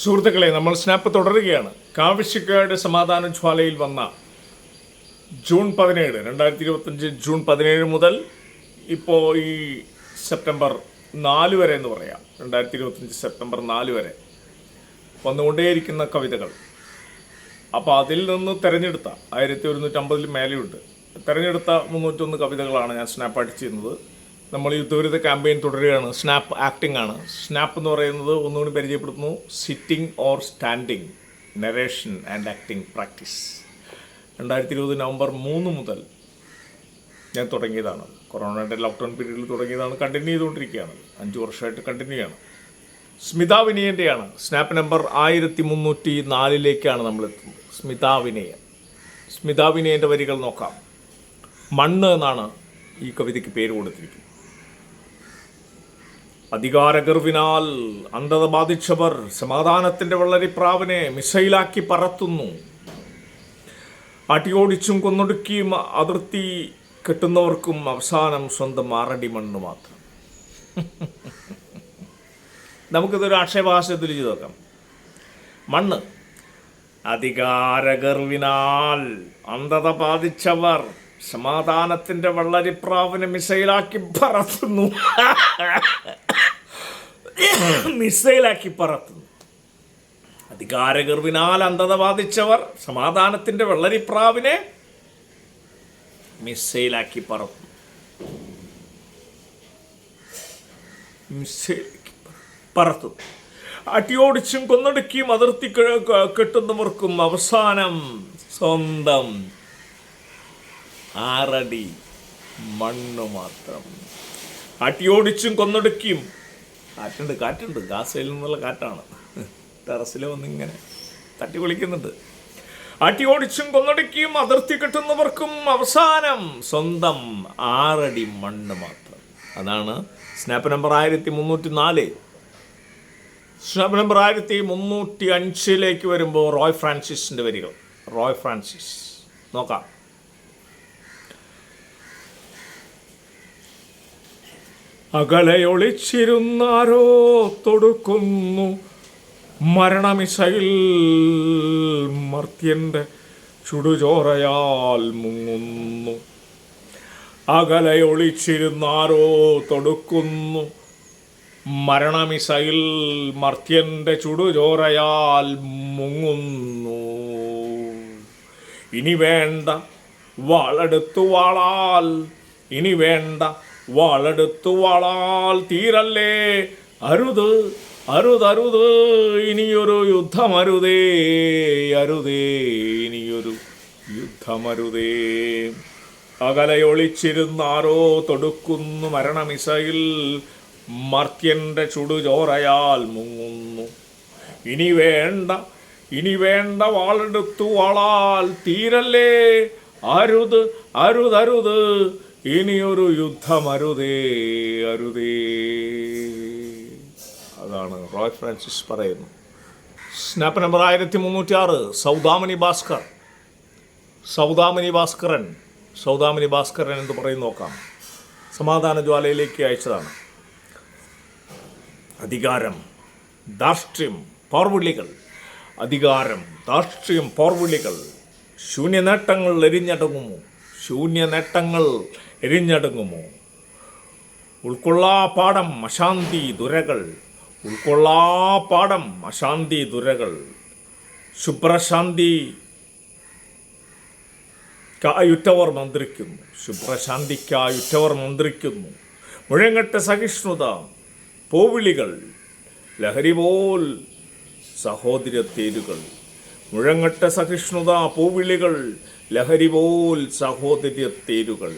സുഹൃത്തുക്കളെ നമ്മൾ സ്നാപ്പ് തുടരുകയാണ്. കാവശ്യക്കാരുടെ സമാധാന ജ്വാലയിൽ വന്ന ജൂൺ പതിനേഴ് രണ്ടായിരത്തി ഇരുപത്തഞ്ച് ജൂൺ പതിനേഴ് മുതൽ ഇപ്പോൾ ഈ സെപ്റ്റംബർ നാല് വരെ എന്ന് പറയാം. രണ്ടായിരത്തി ഇരുപത്തഞ്ച് സെപ്റ്റംബർ നാല് വരെ വന്നുകൊണ്ടേയിരിക്കുന്ന കവിതകൾ. അപ്പോൾ അതിൽ നിന്ന് തിരഞ്ഞെടുത്ത ആയിരത്തി ഒരുന്നൂറ്റമ്പതിൽ മേലെയുണ്ട്. തിരഞ്ഞെടുത്ത മുന്നൂറ്റൊന്ന് കവിതകളാണ് ഞാൻ സ്നാപ്പ് അടിച്ചിരുന്നത് നമ്മൾ ഈ ദുരിത ക്യാമ്പയിൻ തുടരുകയാണ്. സ്നാപ്പ് ആക്ടിംഗ് ആണ്. സ്നാപ്പ് എന്ന് പറയുന്നത് ഒന്നുകൂടി പരിചയപ്പെടുത്തുന്നു. Sitting or standing narration and acting practice രണ്ടായിരത്തി ഇരുപത് നവംബർ മൂന്ന് മുതൽ ഞാൻ തുടങ്ങിയതാണ്. കൊറോണയുടെ ലോക്ക്ഡൗൺ പീരീഡിൽ തുടങ്ങിയതാണ്. കണ്ടിന്യൂ ചെയ്തുകൊണ്ടിരിക്കുകയാണ്. അഞ്ച് വർഷമായിട്ട് കണ്ടിന്യൂ ആണ് സ്മിത വിനയന്റെയാണ് സ്നാപ്പ് നമ്പർ ആയിരത്തി മുന്നൂറ്റി നാലിലേക്കാണ് നമ്മൾ എത്തുന്നത്. സ്മിത വിനയൻ. സ്മിത വിനയന്റെ വരികൾ നോക്കാം. മണ്ണ് എന്നാണ് ഈ കവിതയ്ക്ക് പേര് കൊടുത്തിരിക്കുന്നത്. അധികാരഗർവിനാൽ അന്ധത ബാധിച്ചവർ സമാധാനത്തിന്റെ വെള്ളരിപ്രാവിനെ മിസൈലാക്കി പറത്തുന്നു. അടിയോടിച്ചും കൊന്നൊടുക്കിയും അതിർത്തി കെട്ടുന്നവർക്കും അവസാനം സ്വന്തം ആറടി മണ്ണ് മാത്രം. നമുക്കിതൊരു ആക്ഷേപഹാസ്യത്തിൽ ചെയ്തു നോക്കാം. മണ്ണ്. അധികാരഗർവിനാൽ അന്ധത ബാധിച്ചവർ സമാധാനത്തിന്റെ വെള്ളരിപ്രാവിനെ മിസൈലാക്കി പറത്തുന്നു. മിസൈലാക്കി പറത്തുന്നു. അധികാരഗർവിനാൽ അന്ധത ബാധിച്ചവർ സമാധാനത്തിന്റെ വെള്ളരിപ്രാവിനെ മിസൈലാക്കി പറത്തുന്നു. പറത്തുന്നു. അടിയോടിച്ചും കൊന്നൊടുക്കിയും അതിർത്തി കെട്ടുന്നവർക്കും അവസാനം സ്വന്തം ആറടി മണ്ണ് മാത്രം. അടിയോടിച്ചും കൊന്നൊടുക്കിയും. കാറ്റുണ്ട് കാറ്റുണ്ട്. ഗാസയിൽ നിന്നുള്ള കാറ്റാണ്. ടെറസിൽ വന്നിങ്ങനെ തട്ടി വിളിക്കുന്നുണ്ട്. അടിയോടിച്ചും കൊന്നൊടുക്കിയും അതിർത്തി കിട്ടുന്നവർക്കും അവസാനം സ്വന്തം ആറടി മണ്ണ് മാത്രം. അതാണ് സ്നാപ്പ് നമ്പർ ആയിരത്തി മുന്നൂറ്റി നാല് സ്നാപ്പ് നമ്പർ ആയിരത്തി മുന്നൂറ്റി അഞ്ചിലേക്ക് വരുമ്പോൾ റോയ് ഫ്രാൻസിസിന്റെ വരികൾ. Roy Francis. നോക്കാം. അകലെ ഒളിച്ചിരുന്നാരോ തൊടുക്കുന്നു മരണമിസൈൽ മർത്യന്റെ ചുടുചോറയാൽ മുങ്ങുന്നു. അകലെ ഒളിച്ചിരുന്നാരോ തൊടുക്കുന്നു മരണമിസൈൽ മർത്യന്റെ ചുടുചോറയാൽ മുങ്ങുന്നു. ഇനി വേണ്ട വാളെടുത്തു വാളാൽ. ഇനി വേണ്ട വാളെടുത്തു വാളാൽ തീരല്ലേ. അരുത് അരുതരുത് ഇനിയൊരു യുദ്ധമരുതേ. അരുതേ ഇനിയൊരു യുദ്ധമരുതേ. അകലയൊളിച്ചിരുന്നാരോ തൊടുക്കുന്നു മരണമിസയിൽ. മർത്യന്റെ ചുടുചോറയാൽ മുങ്ങുന്നു. ഇനി വേണ്ട ഇനി വേണ്ട വാളെടുത്തു വാളാൽ തീരല്ലേ. അരുത് അരുതരുത് ഇനിയൊരു യുദ്ധം അരുതേ. അരുതേ അതാണ് റോയ് ഫ്രാൻസിസ് പറയുന്നു. സ്നാപ്പ് നമ്പർ ആയിരത്തി മുന്നൂറ്റി ആറ് സൗദാമിനി ഭാസ്കർ. സൗദാമിനി ഭാസ്കരൻ സൗദാമണി ഭാസ്കരൻ എന്ന് പറയും നോക്കാം. സമാധാന ജ്വാലയിലേക്ക് അയച്ചതാണ്. അധികാരം ധാർഷ്ട്യം പോർവിളികൾ. അധികാരം ധാർഷ്ട്യം പോർവിളികൾ. ശൂന്യനേട്ടങ്ങൾ എരിഞ്ഞടങ്ങുമോ ശൂന്യനേട്ടങ്ങൾ നേട്ടങ്ങൾ എരിഞ്ഞടങ്ങുമോ? ഉൾക്കൊള്ളാ പാഠം അശാന്തി ദുരകൾ. ഉൾക്കൊള്ളാ പാഠം അശാന്തി ദുരകൾ. ശുഭ്രശാന്തി കായുറ്റവർ മന്ത്രിക്കുന്നു. ശുഭ്രശാന്തിക്കായുറ്റവർ മന്ത്രിക്കുന്നു. മുഴങ്ങട്ട സഹിഷ്ണുത പോവിളികൾ. ലഹരി പോൽ സഹോദരത്തേരുകൾ മുഴങ്ങട്ട സഹിഷ്ണുത പൂവിളികൾ. ലഹരി പോൽ സഹോദര്യത്തേരുകൾ.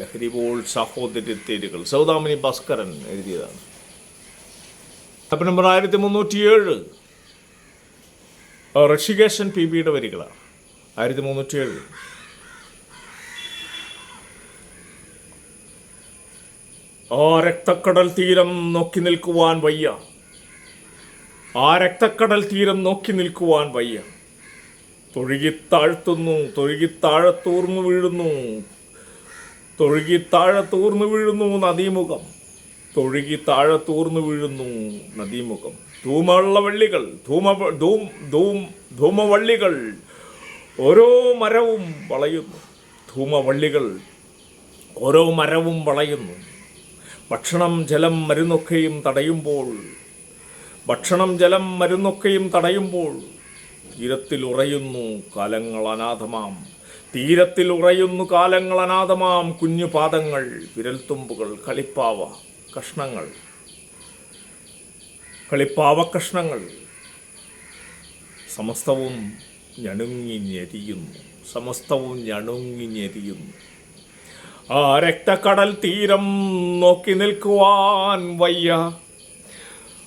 ലഹരി പോൽ സഹോദര്യത്തേരുകൾ സൗദാമിനി ഭാസ്കരൻ എഴുതിയതാണ്. നമ്പർ ആയിരത്തി മുന്നൂറ്റിയേഴ്. ഋഷികേശൻ പി ബിയുടെ വരികളാണ്. ആയിരത്തി മുന്നൂറ്റിയേഴ്. ആ രക്തക്കടൽ തീരം നോക്കി നിൽക്കുവാൻ വയ്യ. ആ രക്തക്കടൽ തീരം നോക്കി നിൽക്കുവാൻ വയ്യ. തൊഴുകിത്താഴ്ത്തുന്നു തൊഴുകിത്താഴത്തൂർന്നു വീഴുന്നു. തൊഴുകിത്താഴത്തൂർന്നു വീഴുന്നു നദീമുഖം. തൊഴുകി താഴെ തൂർന്നു വീഴുന്നു നദീമുഖം. ധൂമവെള്ളവള്ളികൾ ധൂമ ധൂം ധൂം ധൂമവള്ളികൾ ഓരോ മരവും വളയുന്നു. ധൂമവള്ളികൾ ഓരോ മരവും വളയുന്നു. ഭക്ഷണം ജലം മരുന്നൊക്കെയും തടയുമ്പോൾ ഭക്ഷണം ജലം മരുന്നൊക്കെയും തടയുമ്പോൾ തീരത്തിൽ ഉറയുന്നു കാലങ്ങൾ അനാഥമാം. തീരത്തിൽ ഉറയുന്നു കാലങ്ങൾ അനാഥമാം കുഞ്ഞു പാദങ്ങൾ വിരൽത്തുമ്പുകൾ കളിപ്പാവ കഷ്ണങ്ങൾ. കളിപ്പാവ കഷ്ണങ്ങൾ സമസ്തവും ഞണുങ്ങി ഞെരിയുന്നു സമസ്തവും ഞണുങ്ങി ഞെരിയുന്നു. ആ രക്തക്കടൽ തീരം നോക്കി നിൽക്കുവാൻ വയ്യ.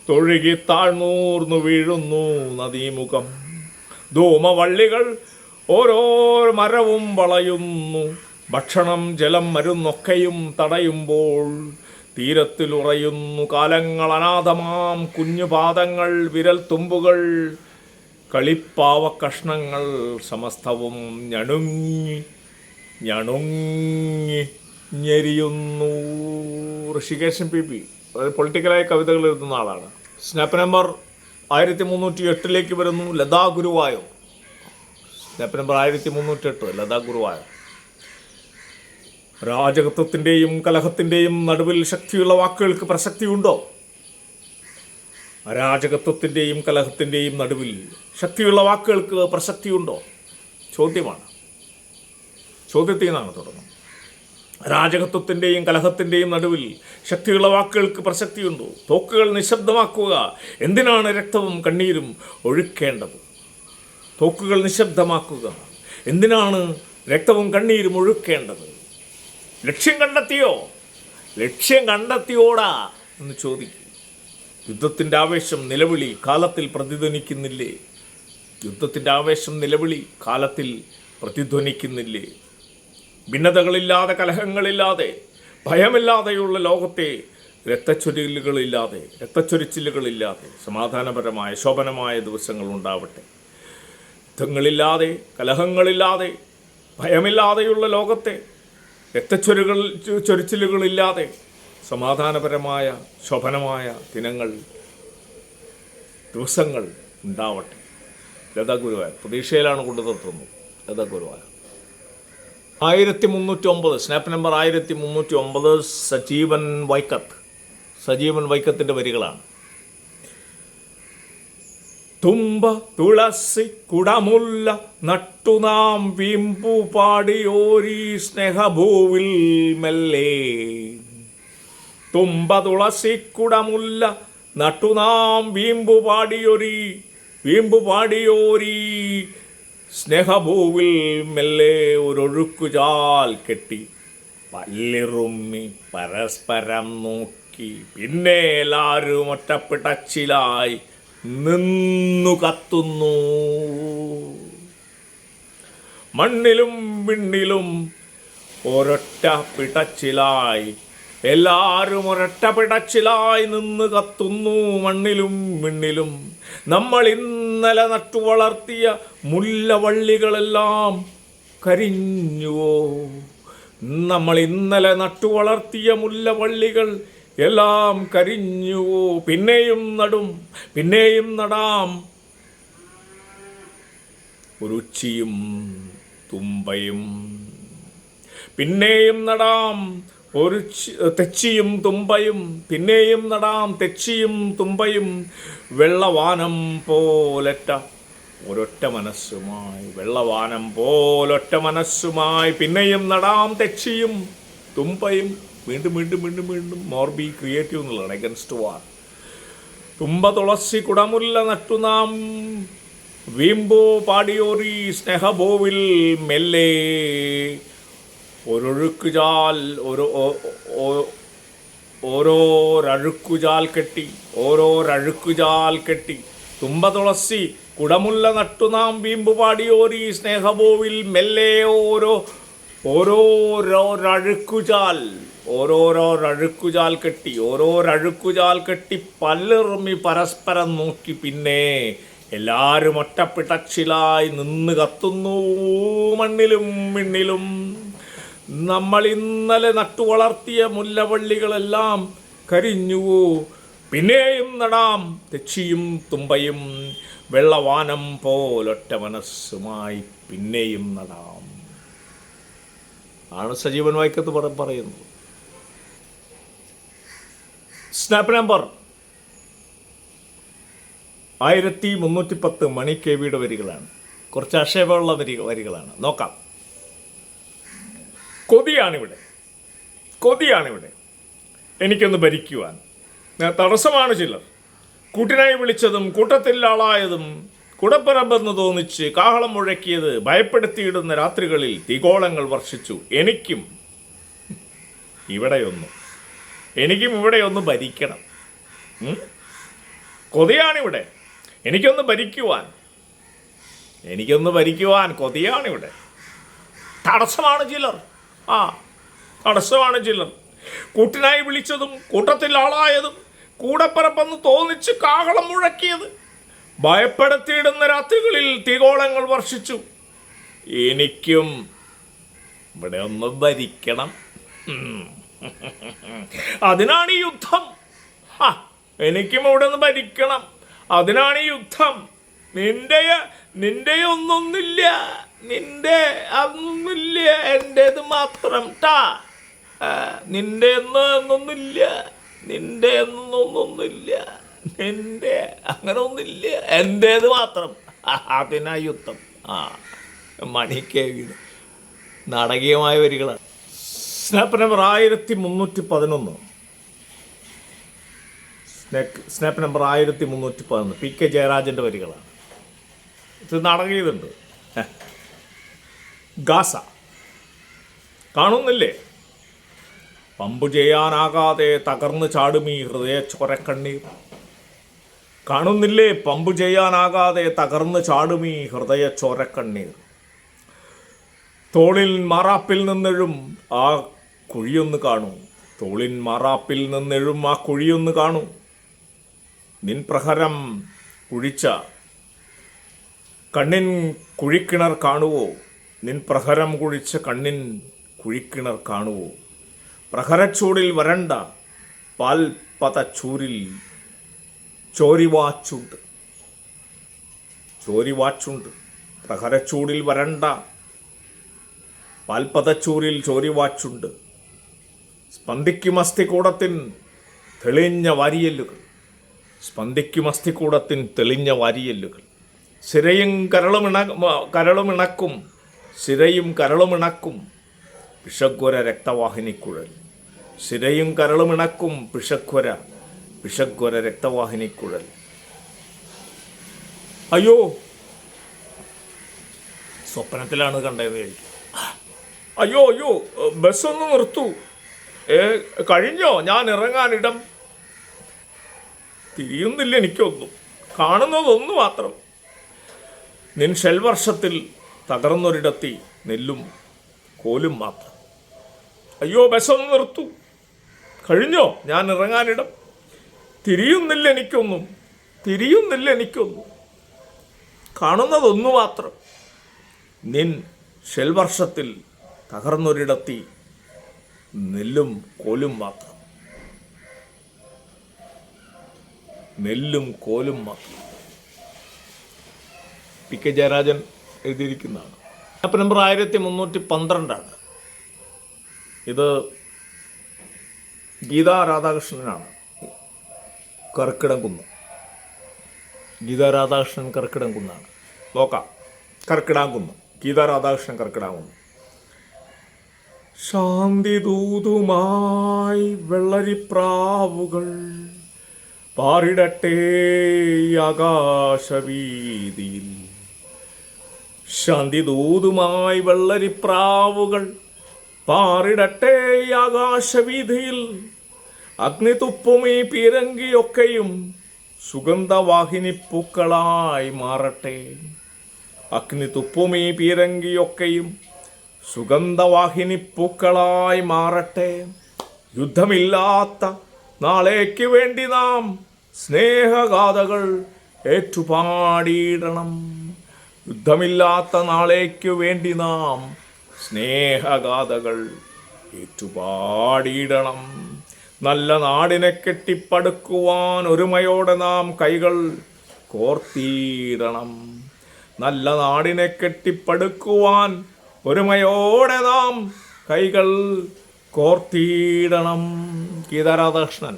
തൊഴുകി താഴ്ന്നൂർന്നു വീഴുന്നു നദീമുഖം. ധൂമവള്ളികൾ ഓരോ മരവും വളയുന്നു. ഭക്ഷണം ജലം മരുന്നൊക്കെയും തടയുമ്പോൾ തീരത്തിൽ ഉറയുന്നു. കാലങ്ങൾ അനാഥമാം. കുഞ്ഞുപാദങ്ങൾ വിരൽ തുമ്പുകൾ കളിപ്പാവ കഷ്ണങ്ങൾ സമസ്തവും ഞണുങ്ങി ഞണുങ്ങി ഞെരിയുന്നു. ഋഷികേശൻ പി പി പൊളിറ്റിക്കലായ കവിതകൾ എഴുതുന്ന ആളാണ്. സ്നാപ്പ് നമ്പർ ആയിരത്തി മുന്നൂറ്റി എട്ടിലേക്ക് വരുന്നു. ലതാ ഗുരുവായൂർ. സ്നാപ്പ് നമ്പർ ആയിരത്തി മുന്നൂറ്റി എട്ട് ലതാ ഗുരുവായ രാജകത്വത്തിന്റെയും കലഹത്തിന്റെയും നടുവിൽ ശക്തിയുള്ള വാക്കുകൾക്ക് പ്രസക്തിയുണ്ടോ? അരാജകത്വത്തിന്റെയും കലഹത്തിന്റെയും നടുവിൽ ശക്തിയുള്ള വാക്കുകൾക്ക് പ്രസക്തിയുണ്ടോ? ചോദ്യമാണ്. ചോദ്യത്തിൽ നിന്നാണ് തുടങ്ങുന്നത്. രാജകത്വത്തിന്റെയും കലഹത്തിന്റെയും നടുവിൽ ശക്തിയുള്ള വാക്കുകൾക്ക് പ്രസക്തിയുണ്ടോ? തോക്കുകൾ നിശബ്ദമാക്കുക എന്തിനാണ് രക്തവും കണ്ണീരും ഒഴുക്കേണ്ടത്? തോക്കുകൾ നിശബ്ദമാക്കുക. എന്തിനാണ് രക്തവും കണ്ണീരും ഒഴുക്കേണ്ടത്? ലക്ഷ്യം കണ്ടെത്തിയോ? ലക്ഷ്യം കണ്ടെത്തിയോടാ എന്ന് ചോദിക്കും. യുദ്ധത്തിന്റെ ആവേശം നിലവിളി കാലത്തിൽ പ്രതിധ്വനിക്കുന്നില്ലേ? യുദ്ധത്തിന്റെ ആവേശം നിലവിളി കാലത്തിൽ പ്രതിധ്വനിക്കുന്നില്ലേ? ഭിന്നതകളില്ലാതെ കലഹങ്ങളില്ലാതെ ഭയമില്ലാതെയുള്ള ലോകത്തെ രക്തച്ചൊരിലുകളില്ലാതെ രക്തച്ചൊരിച്ചിലുകളില്ലാതെ സമാധാനപരമായ ശോഭനമായ ദിവസങ്ങൾ ഉണ്ടാവട്ടെ. യുദ്ധങ്ങളില്ലാതെ കലഹങ്ങളില്ലാതെ ഭയമില്ലാതെയുള്ള ലോകത്തെ രക്തച്ചൊരുകൾ ചൊരിച്ചിലുകളില്ലാതെ സമാധാനപരമായ ശോഭനമായ ദിനങ്ങൾ ദിവസങ്ങൾ ഉണ്ടാവട്ടെ. ലതാ ഗുരുവായൂർ. പ്രതീക്ഷയിലാണ് കൊണ്ടു നിർത്തുന്നത് ലതാ ഗുരുവായൂർ. ആയിരത്തി മുന്നൂറ്റി ഒമ്പത് സ്നാപ്പ് നമ്പർ ആയിരത്തി മുന്നൂറ്റി ഒമ്പത് സജീവൻ വൈക്കത്ത്. സജീവൻ വൈക്കത്തിന്റെ വരികളാണ്. തുമ്പ തുളസി കുടമുല്ല നട്ടുനാം വീമ്പു പാടിയോരീ സ്നേഹഭൂവിൽ മെല്ലെ. തുമ്പ തുളസി കുടമുല്ല നട്ടുനാം വീമ്പു പാടിയൊരി വീമ്പു പാടിയോരീ സ്നേഹഭൂവിൽ മെല്ലെ ഒരൊഴുക്കുചാൽ കെട്ടി. പല്ലിറുമ്മി പരസ്പരം നോക്കി പിന്നെ എല്ലാവരും ഒറ്റപ്പെട്ടച്ചിലായി നിന്നു കത്തുന്നു. മണ്ണിലും വിണ്ണിലും ഒരൊറ്റ പിടച്ചിലായി. എല്ലാവരും ഒരൊറ്റ പിടച്ചിലായി നിന്ന് കത്തുന്നു. മണ്ണിലും മിണ്ണിലും നമ്മൾ ഇന്നലെ നട്ടു വളർത്തിയ മുല്ലവള്ളികളെല്ലാം കരിഞ്ഞുവോ? നമ്മൾ ഇന്നലെ നട്ടു വളർത്തിയ മുല്ലവള്ളികൾ എല്ലാം കരിഞ്ഞു. പിന്നെയും നടും പിന്നെയും നടാം. ഉരുച്ചിയും തുമ്പയും. പിന്നെയും നടാം ഒരു തെച്ചിയും തുമ്പയും. പിന്നെയും നടാം തെച്ചിയും തുമ്പയും. വെള്ളവാനം പോലൊറ്റ ഒരൊറ്റ മനസ്സുമായി വെള്ളവാനം പോലൊറ്റ മനസ്സുമായി. പിന്നെയും നടാം തെച്ചിയും തുമ്പയും. വീണ്ടും വീണ്ടും വീണ്ടും വീണ്ടും മോർ ബി ക്രിയേറ്റീവ് എന്നുള്ളതാണ് എഗൻസ്റ്റ് വാർ തുമ്പ തുളസി കുടമുല്ല നട്ടു നാം. വീമ്പോ പാടിയോറി സ്നേഹബോവിൽ മെല്ലെ. ഒരൊഴുക്കുചാൽ ഒരു ഓരോരഴുക്കുചാൽ കെട്ടി ഓരോരഴുക്കുചാൽ കെട്ടി. തുമ്പ തുളസി കുടമുല്ല നട്ടു നാം. വീമ്പു പാടിയോരി സ്നേഹബോവിൽ മെല്ലെ. ഓരോ ഓരോരോരഴുക്കുചാൽ ഓരോരോരഴുക്കുചാൽ കെട്ടി ഓരോരഴുക്കുചാൽ കെട്ടി പല്ലെറുമ്മി പരസ്പരം നോക്കി പിന്നെ എല്ലാവരും ഒറ്റപ്പിടച്ചിലായി നിന്ന് കത്തുന്നു മണ്ണിലും മിണ്ണിലും. നമ്മൾ ഇന്നലെ നട്ടു വളർത്തിയ മുല്ലവള്ളികളെല്ലാം കരിഞ്ഞുവോ പിന്നെയും നടാം തെച്ചിയും തുമ്പയും വെള്ളവാനം പോലൊറ്റ മനസ്സുമായി പിന്നെയും നടാം. ആണ് സജീവൻ വായിക്കത്ത് പറ പറയുന്നത്. സ്നാപ്പ് നമ്പർ ആയിരത്തി മുന്നൂറ്റി പത്ത് മണി കെ വിയുടെ വരികളാണ്. കുറച്ച് ആക്ഷേപമുള്ള വരി വരികളാണ്. നോക്കാം. കൊതിയാണിവിടെ. കൊതിയാണിവിടെ. എനിക്കൊന്ന് ഭരിക്കുവാൻ. തടസ്സമാണ് ചിലർ. കൂട്ടിനായി വിളിച്ചതും കൂട്ടത്തിൽ കുടപ്പറമ്പെന്ന് തോന്നിച്ച് കാഹളം മുഴക്കിയത് ഭയപ്പെടുത്തിയിടുന്ന രാത്രികളിൽ തികോളങ്ങൾ വർഷിച്ചു. എനിക്കും ഇവിടെയൊന്നും എനിക്കും ഇവിടെയൊന്ന് ഭരിക്കണം? കൊതിയാണിവിടെ. എനിക്കൊന്ന് ഭരിക്കുവാൻ എനിക്കൊന്ന് ഭരിക്കുവാൻ കൊതിയാണിവിടെ. തടസ്സമാണ് ചിലർ. ആ തടസ്സമാണ് ചിലർ. കൂട്ടിനായി വിളിച്ചതും കൂട്ടത്തിൽ ആളായതും കൂടെപ്പറപ്പെന്ന് തോന്നിച്ച് കാഹളം മുഴക്കിയത് ഭയപ്പെടുത്തിയിടുന്ന രാത്രികളിൽ തീകോളങ്ങൾ വർഷിച്ചു. എനിക്കും ഇവിടെ ഒന്ന് ഭരിക്കണം. അതിനാണ് ഈ യുദ്ധം. ആ എനിക്കും ഇവിടെ ഒന്ന് ഭരിക്കണം. അതിനാണ് ഈ യുദ്ധം. നിന്റെ നിന്റെ ഒന്നൊന്നില്ല. നിന്റെ അതൊന്നുമില്ല. എന്റേത് മാത്രം. ടാ നിന്റെ എന്ന് എന്നൊന്നില്ല നിന്റെ എന്നൊന്നൊന്നില്ല നിന്റെ അങ്ങനെ ഒന്നില്ല എന്റേത് മാത്രം. അതിനാ യുദ്ധം. ആ വീട് നാടകീയമായ വരികളാണ്. സ്നാപ്പ് നമ്പർ ആയിരത്തി മുന്നൂറ്റി പതിനൊന്ന് സ്നാക്ക് സ്നാപ്പ് നമ്പർ ആയിരത്തി മുന്നൂറ്റി പതിനൊന്ന് പി കെ ജയരാജന്റെ വരികളാണ്. ഇത് നാടകീയതുണ്ട്. ഗാസ. കാണുന്നില്ലേ? പമ്പു ചെയ്യാനാകാതെ തകർന്നു ചാടുമീ ഹൃദയ ചോരക്കണ്ണീർ. കാണുന്നില്ലേ? പമ്പ് ചെയ്യാനാകാതെ തകർന്നു ചാടുമീ ഹൃദയ ചോരക്കണ്ണീർ. തോളിൽ മാറാപ്പിൽ നിന്നെഴും ആ കുഴിയൊന്ന് കാണൂ. തോളിൻ മാറാപ്പിൽ നിന്നെഴും ആ കുഴിയൊന്ന് കാണൂ. നിൻ പ്രഹരം കുഴിച്ച കണ്ണിൻ കുഴിക്കിണർ കാണുവോ? നിൻ പ്രഹരം കുഴിച്ച കണ്ണിൻ കുഴിക്കിണർ കാണുവോ? പ്രഹരച്ചൂടിൽ വരണ്ട പാൽപതച്ചൂരിൽ ചോരിവാച്ചുണ്ട്. ചോരിവാച്ചുണ്ട്. പ്രഹരച്ചൂടിൽ വരണ്ട. പാൽപതച്ചൂരിൽ ചോരിവാച്ചുണ്ട്. സ്പന്ദിക്കും അസ്ഥികൂടത്തിൻ തെളിഞ്ഞ വാരിയല്ലുകൾ. സ്പന്ദിക്കും അസ്ഥികൂടത്തിൻ തെളിഞ്ഞ വാരിയല്ലുകൾ. സിരയും കരളുമിണ കരളുമിണക്കും. സിരയും കരളുമിണക്കും പിഷക്വര രക്തവാഹിനിക്കുഴൽ. സിരയും കരളുമിണക്കും പിഷഗ്വര പിഷഗ്വര രക്തവാഹിനിക്കുഴൽ അയ്യോ! സ്വപ്നത്തിലാണ് കണ്ടത് അയ്യോ അയ്യോ ബസ്സൊന്ന് നിർത്തു. ഏ കഴിഞ്ഞോ? ഞാൻ ഇറങ്ങാനിടം തിരിയുന്നില്ല എനിക്കൊന്നും. കാണുന്നതൊന്നു മാത്രം. നിൻ ഷെൽവർഷത്തിൽ തകർന്നൊരിടത്തി നെല്ലും കോലും മാത്രം. അയ്യോ ബസ് നിർത്തു. നിർത്തൂ കഴിഞ്ഞോ? ഞാൻ ഇറങ്ങാനിടം തിരിയുന്നില്ല എനിക്കൊന്നും. തിരിയുന്നില്ല എനിക്കൊന്നും. കാണുന്നതൊന്നു മാത്രം നിൻ ഷെൽവർഷത്തിൽ തകർന്നൊരിടത്തി നെല്ലും കോലും മാത്രം. നെല്ലും കോലും മാത്രം. പി കെ ജയരാജൻ എഴുതിയിരിക്കുന്നതാണ്. ആപ്പ് നമ്പർ ആയിരത്തി മുന്നൂറ്റി പന്ത്രണ്ടാണ്. ഇത് ഗീതാ രാധാകൃഷ്ണനാണ്. കർക്കിടം കുന്ന്. ഗീതാ രാധാകൃഷ്ണൻ കർക്കിടം കുന്നാണ്. നോക്കാം. കർക്കിടാംകുന്ന് ഗീതാ രാധാകൃഷ്ണൻ കർക്കിടാംകുന്ന് ശാന്തി ദൂതുമായി വെള്ളരിപ്രാവുകൾ പാറിടട്ടെ ആകാശവീതിയിൽ. ശാന്തി ദൂതുമായി വെള്ളരിപ്രാവുകൾ പാറിടട്ടെ ആകാശവീതിയിൽ. അഗ്നി ഈ പീരങ്കിയൊക്കെയും സുഗന്ധവാഹിനി പൂക്കളായി മാറട്ടെ. അഗ്നിതുപ്പും ഈ പീരങ്കിയൊക്കെയും സുഗന്ധവാഹിനി പൂക്കളായി മാറട്ടെ. യുദ്ധമില്ലാത്ത നാളേക്ക് വേണ്ടി നാം സ്നേഹഗാഥകൾ ഏറ്റുപാടിയിടണം. യുദ്ധമില്ലാത്ത നാളേക്ക് വേണ്ടി നാം സ്നേഹഗാഥകൾ ഏറ്റുപാടിയിടണം. നല്ല നാടിനെ കെട്ടിപ്പടുക്കുവാൻ ഒരുമയോടെ നാം കൈകൾ കോർത്തിയിടണം. നല്ല നാടിനെ കെട്ടിപ്പടുക്കുവാൻ ഒരുമയോടെ നാം കൈകൾ കോർത്തിയിടണം. ഗീതാരാധാകൃഷ്ണൻ.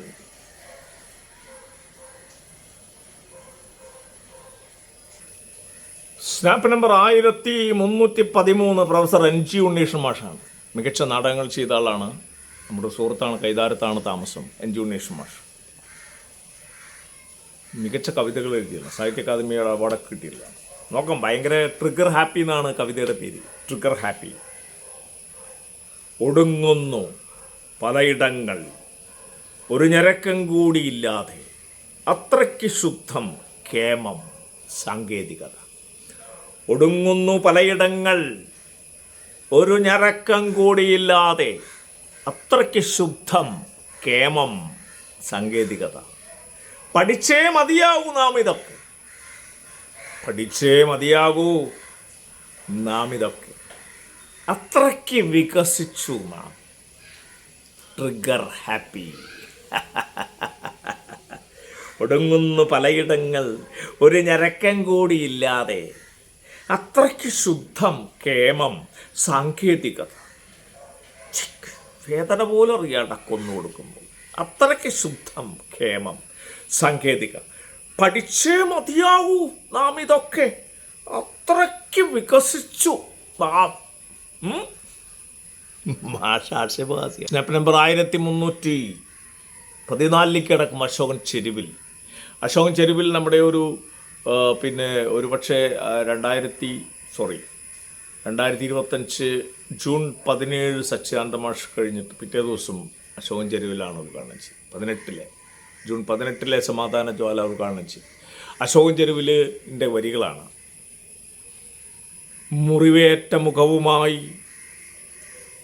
സ്നാപ്പ് നമ്പർ ആയിരത്തി മുന്നൂറ്റി പതിമൂന്ന് പ്രൊഫസർ എൻ ജി ഉണ്ണീഷൻ മാഷാണ്. മികച്ച നാടകങ്ങൾ ചെയ്ത ആളാണ്. നമ്മുടെ സുഹൃത്താണ് കൈതാരത്താണ് താമസം എൻ ജി ഉണ്ണീഷൻ മാഷ്. മികച്ച കവിതകൾ എഴുതിയാണ് സാഹിത്യ അക്കാദമിയുടെ അവാർഡൊക്കെ കിട്ടിയില്ല. നോക്കാം ഭയങ്കര ട്രിഗർ ഹാപ്പി എന്നാണ് കവിതയുടെ പേര്. ട്രിഗർ ഹാപ്പി ഒടുങ്ങുന്നു പലയിടങ്ങൾ. ഒരു ഞരക്കം കൂടിയില്ലാതെ അത്രയ്ക്ക് ശുദ്ധം കേമം സാങ്കേതികത. ഒടുങ്ങുന്നു പലയിടങ്ങൾ. ഒരു ഞരക്കം കൂടിയില്ലാതെ അത്രയ്ക്ക് ശുദ്ധം കേമം സാങ്കേതികത. പഠിച്ചേ മതിയാകൂ നാം ഇതൊക്കെ പഠിച്ചേ മതിയാകൂ നാം ഇതൊക്കെ അത്രയ്ക്ക് വികസിച്ചു നാം. ട്രിഗർ ഹാപ്പി ഒടുങ്ങുന്നു പലയിടങ്ങൾ ഒരു ഞരക്കം കൂടിയില്ലാതെ അത്രയ്ക്ക് ശുദ്ധം കേമം സാങ്കേതികത. വേദന പോലും അറിയാണ്ട കൊന്നു കൊടുക്കുമ്പോൾ അത്രയ്ക്ക് ശുദ്ധം ക്ഷേമം സാങ്കേതിക. പഠിച്ചേ മതിയാവൂ നാം ഇതൊക്കെ. അത്രയ്ക്ക് വികസിച്ചു നാം. ഉം? മാഷ ആക്ഷേപഹാസ്യ സ്നാപ്പ് നമ്പർ ആയിരത്തി മുന്നൂറ്റി പതിനാലിലേക്ക് കിടക്കും അശോകൻ ചെരുവിൽ. അശോകൻ ചെരുവിൽ നമ്മുടെ ഒരു പിന്നെ ഒരു പക്ഷേ രണ്ടായിരത്തി സോറി രണ്ടായിരത്തി ഇരുപത്തഞ്ച് ജൂൺ പതിനേഴ് സച്ചിദാനന്ദ മാഷ് കഴിഞ്ഞിട്ട് പിറ്റേ ദിവസം അശോകൻ ചെരുവിലാണ് ഉദ്ഘാടനം ചെയ്തത്. പതിനെട്ടിലെ ജൂൺ പതിനെട്ടിലെ സമാധാന ജ്വാല ഉദ്ഘാടനം ചെയ്തു. അശോകൻ ചെരുവിലിന്റെ വരികളാണ്. മുറിവേറ്റ മുഖവുമായി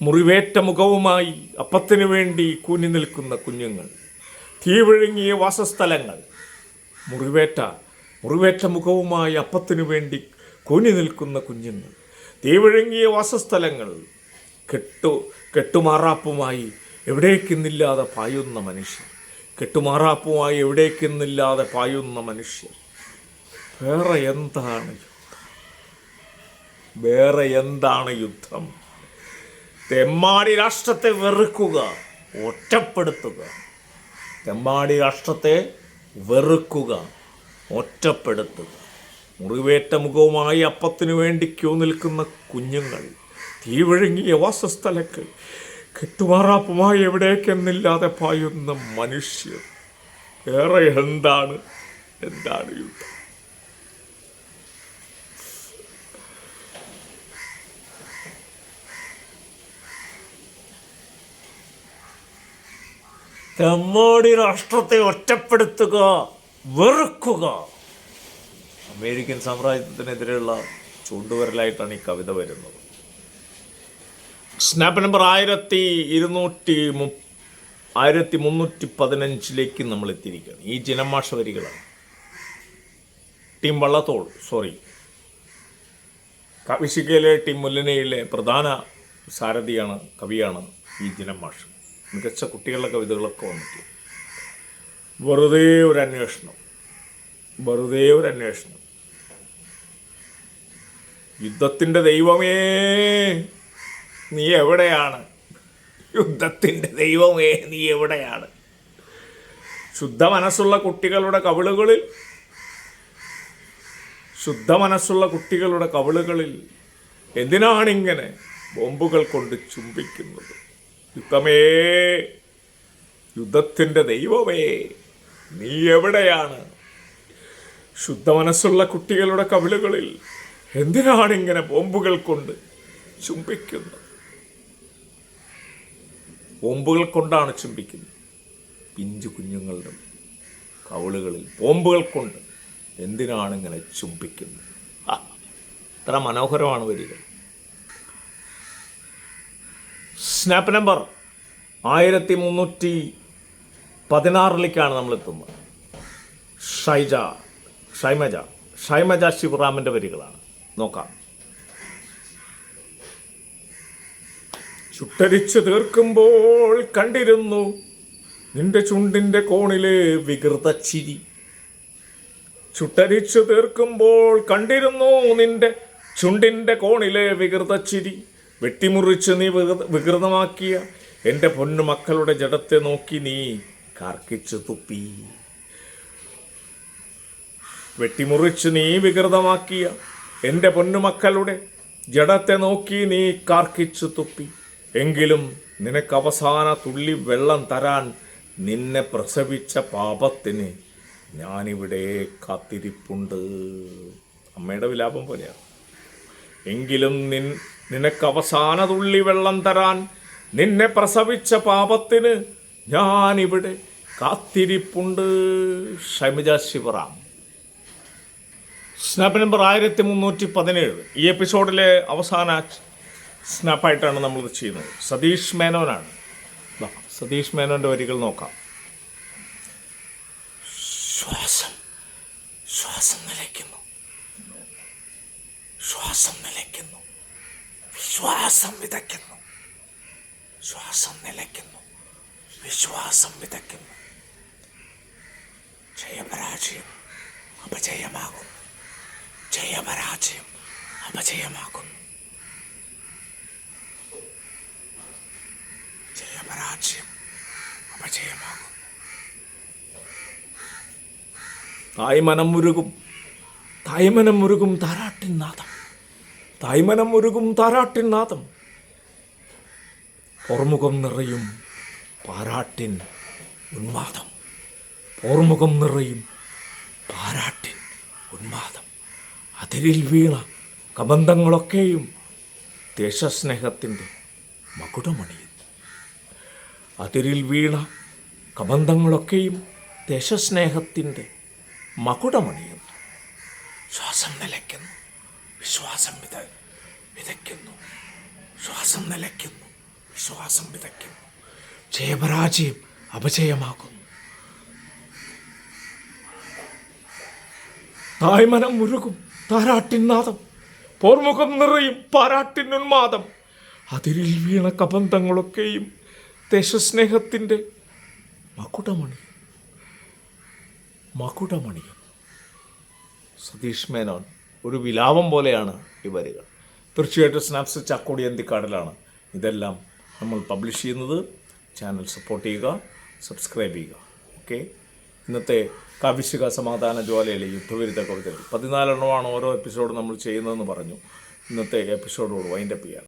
മുറിവേറ്റ മുഖവുമായി അപ്പത്തിനു വേണ്ടി കൂനി നിൽക്കുന്ന കുഞ്ഞുങ്ങൾ തീവിഴുങ്ങിയ വാസസ്ഥലങ്ങൾ മുറിവേറ്റ മുറിവേറ്റ മുഖവുമായി അപ്പത്തിനു വേണ്ടി കൂനി നിൽക്കുന്ന കുഞ്ഞുങ്ങൾ തീവിഴുങ്ങിയ വാസസ്ഥലങ്ങൾ കെട്ടു കെട്ടുമാറാപ്പുമായി എവിടേക്കെന്നില്ലാതെ പായുന്ന മനുഷ്യർ കെട്ടുമാറാപ്പുമായി എവിടേക്കെന്നില്ലാതെ പായുന്ന മനുഷ്യർ വേറെ എന്താണ് യുദ്ധം? വേറെ എന്താണ് യുദ്ധം? തെമ്മാടി രാഷ്ട്രത്തെ വെറുക്കുക ഒറ്റപ്പെടുത്തുക. തെമ്മാടി രാഷ്ട്രത്തെ വെറുക്കുക ഒറ്റപ്പെടുത്തുക. മുറിവേറ്റ മുഖവുമായി അപ്പത്തിനു വേണ്ടി ക്യൂ നിൽക്കുന്ന കുഞ്ഞുങ്ങൾ തീവിഴുങ്ങിയ വാസസ്ഥലങ്ങൾ കെട്ടുമാറാപ്പുമായി എവിടേക്കെന്നില്ലാതെ പായുന്ന മനുഷ്യർ. ഏറെ എന്താണ്? എന്താണ് യുദ്ധം? തമ്മോടി രാഷ്ട്രത്തെ ഒറ്റപ്പെടുത്തുക വെറുക്കുക. അമേരിക്കൻ സാമ്രാജ്യത്തിനെതിരെയുള്ള ചൂണ്ടുവരലായിട്ടാണ് ഈ കവിത വരുന്നത്. സ്നാപ്പ് നമ്പർ ആയിരത്തി ഇരുന്നൂറ്റി മു ആയിരത്തി മുന്നൂറ്റി പതിനഞ്ചിലേക്ക് നമ്മൾ എത്തിയിരിക്കുകയാണ്. ഈ ജനമാഷ വരികളാണ് ടീം വള്ളത്തോൾ സോറി കവിശികയിലെ ടീം മുല്ലനയിലെ പ്രധാന സാരഥിയാണ് കവിയാണ് ഈ ജനമാഷ. മികച്ച കുട്ടികളുടെ കവിതകളൊക്കെ വന്നിട്ട് വെറുതെ ഒരു അന്വേഷണം. വെറുതെ ഒരു അന്വേഷണം. യുദ്ധത്തിന്റെ ദൈവമേ നീ എവിടെയാണ്? യുദ്ധത്തിന്റെ ദൈവമേ നീ എവിടെയാണ്? ശുദ്ധ മനസ്സുള്ള കുട്ടികളുടെ കവിളുകളിൽ ശുദ്ധ മനസ്സുള്ള കുട്ടികളുടെ കവിളുകളിൽ എന്തിനാണിങ്ങനെ ബോംബുകൾ കൊണ്ട് ചുംബിക്കുന്നത്? യുദ്ധമേ യുദ്ധത്തിന്റെ ദൈവമേ നീ എവിടെയാണ്? ശുദ്ധ മനസ്സുള്ള കുട്ടികളുടെ കവിളുകളിൽ എന്തിനാണിങ്ങനെ ബോംബുകൾ കൊണ്ട് ചുംബിക്കുന്നത്? ബോംബുകൾ കൊണ്ടാണ് ചുംബിക്കുന്നത്. പിഞ്ചു കുഞ്ഞുങ്ങളുടെ കവിളുകളിൽ ബോംബുകൾ കൊണ്ട് എന്തിനാണ് ഇങ്ങനെ ചുംബിക്കുന്നത്? ആ, മനോഹരമാണ് വരികൾ. സ്നാപ്പ് നമ്പർ ആയിരത്തി മുന്നൂറ്റി പതിനാറിലേക്കാണ് നമ്മൾ എത്തുന്നത്. ഷൈജ ഷൈമജ ഷൈമജ ശിവറാമിന്റെ വരികളാണ്. നോക്കാം. ചുട്ടരിച്ചു തീർക്കുമ്പോൾ കണ്ടിരുന്നു നിന്റെ ചുണ്ടിന്റെ കോണിലെ വികൃത ചിരി. ചുട്ടരിച്ചു തീർക്കുമ്പോൾ കണ്ടിരുന്നു നിന്റെ ചുണ്ടിന്റെ കോണിലെ വികൃത ചിരി. വെട്ടിമുറിച്ച് നീ വികൃതമാക്കിയ എന്റെ പൊന്നുമക്കളുടെ ജഡത്തെ നോക്കി നീ കാർക്കിച്ചു തുപ്പി. വെട്ടിമുറിച്ച് നീ വികൃതമാക്കിയ എന്റെ പൊന്നുമക്കളുടെ ജഡത്തെ നോക്കി നീ കാർക്കിച്ചു തുപ്പി. എങ്കിലും നിനക്ക് അവസാന തുള്ളി വെള്ളം തരാൻ നിന്നെ പ്രസവിച്ച പാപത്തിന് ഞാനിവിടെ കാത്തിരിപ്പുണ്ട്. അമ്മയുടെ വിലാപം പോലെയാണ് എങ്കിലും നിൻ നിനക്ക് അവസാന തുള്ളി വെള്ളം തരാൻ നിന്നെ പ്രസവിച്ച പാപത്തിന് ഞാനിവിടെ കാത്തിരിപ്പുണ്ട്. ഷമിജ ശിവറാം. സ്നാപ്പ് നമ്പർ ആയിരത്തി മുന്നൂറ്റി പതിനേഴ് ഈ എപ്പിസോഡിലെ അവസാന സ്നാപ്പായിട്ടാണ് നമ്മളിത് ചെയ്യുന്നത്. സതീഷ് മേനോനാണ്. സതീഷ് മേനോന്റെ വരികൾ നോക്കാം. ശ്വാസം. ശ്വാസം നിലയ്ക്കുന്നു. ശ്വാസം നിലയ്ക്കുന്നു. വിശ്വാസം വിതയ്ക്കുന്നു. ശ്വാസം നിലയ്ക്കുന്നു. വിശ്വാസം വിതയ്ക്കുന്നു. ജയപരാജയം അപജയമാകുന്നു. ജയപരാജയം അപജയമാകുന്നു ജയപരാജയം അപജയമാകും. തായ്മനം മുരുകും തായ്മനം മുരുകും താരാട്ടിൻ നാദം. തായ്മനം മുരുകും താരാട്ടിൻ നാദം. പോർമുഖം നിറയും പാരാട്ടിൻ ഉന്മാദം. പോർമുഖം നിറയും പാരാട്ടിൻ ഉന്മാദം. അതിരിൽ വീണ കബന്ധങ്ങളൊക്കെയും ദേശസ്നേഹത്തിന്റെ മകുടമണിയുന്നു അതിരിൽ വീണ കബന്ധങ്ങളൊക്കെയും ദേശസ്നേഹത്തിന്റെ മകുടമണിയുന്നു ശ്വാസം നിലയ്ക്കുന്നു. വിശ്വാസം വിത വിതയ്ക്കുന്നു. ശ്വാസം നിലയ്ക്കുന്നു. വിശ്വാസം വിതയ്ക്കുന്നു. ജയപരാജയം അപജയമാകുന്നു. തായ്മനം മുരുകും. താരാട്ടിൻ നാദം. പോർമുഖം നിറയും പാരാട്ടിനുന്മാദം അതിരിൽ വീണ കബന്ധങ്ങളൊക്കെയും ദേശസ്നേഹത്തിന്റെ മകുടമണി. മകുടമണി. സതീഷ് മേനോൻ ഒരു വിലാപം പോലെയാണ് ഈ വരികൾ. തീർച്ചയായിട്ടും സ്നാപ്സ് ചാക്കോടി അന്തിക്കാടിലാണ്. ഇതെല്ലാം നമ്മൾ പബ്ലിഷ് ചെയ്യുന്നത്. ചാനൽ സപ്പോർട്ട് ചെയ്യുക സബ്സ്ക്രൈബ് ചെയ്യുക. ഓക്കെ? ഇന്നത്തെ കാവിശിക സമാധാന ജ്വാലയിലെ യുദ്ധവിരുദ്ധ കവിതകൾ. പതിനാലെണ്ണമാണ് ഓരോ എപ്പിസോഡ് നമ്മൾ ചെയ്യുന്നതെന്ന് പറഞ്ഞു. ഇന്നത്തെ എപ്പിസോഡോട് വൈൻഡപ്പ് ചെയ്യാം